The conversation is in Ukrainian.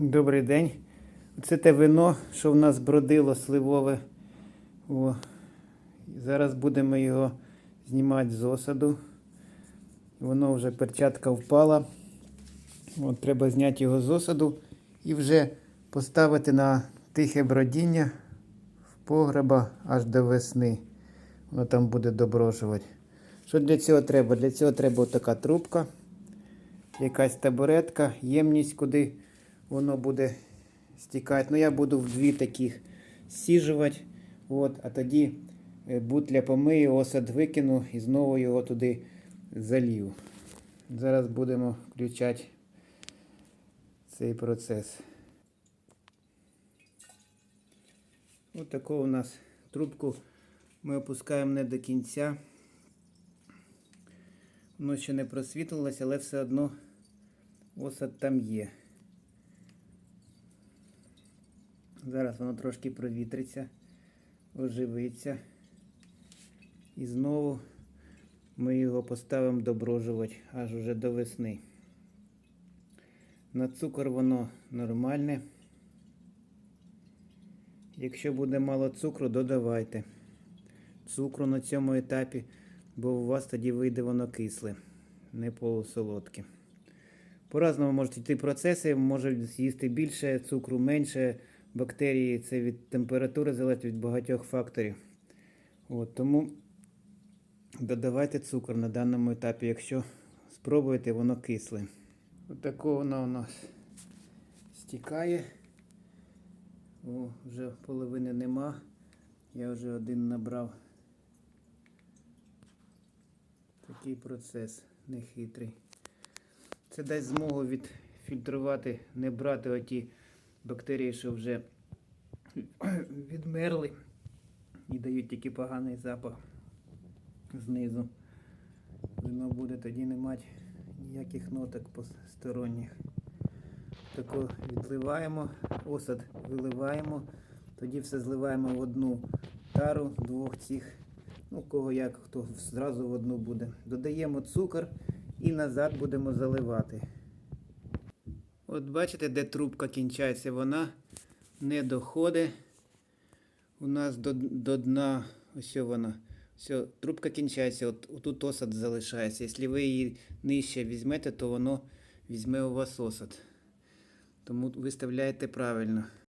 Добрий день. Це те вино, що в нас бродило сливове. О. Зараз будемо його знімати з осаду. Воно вже перчатка впала. От, треба зняти його з осаду і вже поставити на тихе бродіння в погреба аж до весни. Воно там буде доброжувати. Що для цього треба? Для цього треба така трубка, якась табуретка, ємність, куди воно буде стікати. Ну, я буду в дві таких сіжувати. От, а тоді е, бутля помию, осад викину і знову його туди залью. Зараз будемо включати цей процес. Ось таку у нас трубку ми опускаємо не до кінця. Воно ще не просвітлилося, але все одно осад там є. Зараз воно трошки провітриться, оживиться. І знову ми його поставимо доброжувати аж уже до весни. На цукор воно нормальне. Якщо буде мало цукру, додавайте цукру на цьому етапі, бо у вас тоді вийде воно кисле, не полусолодке. По-разному можуть йти процеси, може з'їсти більше цукру, менше бактерії. Це від температури залежить від багатьох факторів. От, тому додавайте цукор на даному етапі, якщо спробуєте, воно кисле. Отако воно у нас стікає. О, вже половини нема. Я вже один набрав. Такий процес нехитрий. Це дасть змогу відфільтрувати, не брати оті бактерії, що вже відмерли і дають тільки поганий запах знизу. Вино буде тоді не мати ніяких ноток посторонніх. Тако відливаємо, осад виливаємо, тоді все зливаємо в одну тару двох цих, ну кого як, хто зразу в одну буде. Додаємо цукор і назад будемо заливати. От бачите, де трубка кінчається, вона не доходить у нас до, до дна. Ось вона. Все, трубка кінчається, от, отут осад залишається. Якщо ви її нижче візьмете, то воно візьме у вас осад. Тому виставляєте правильно.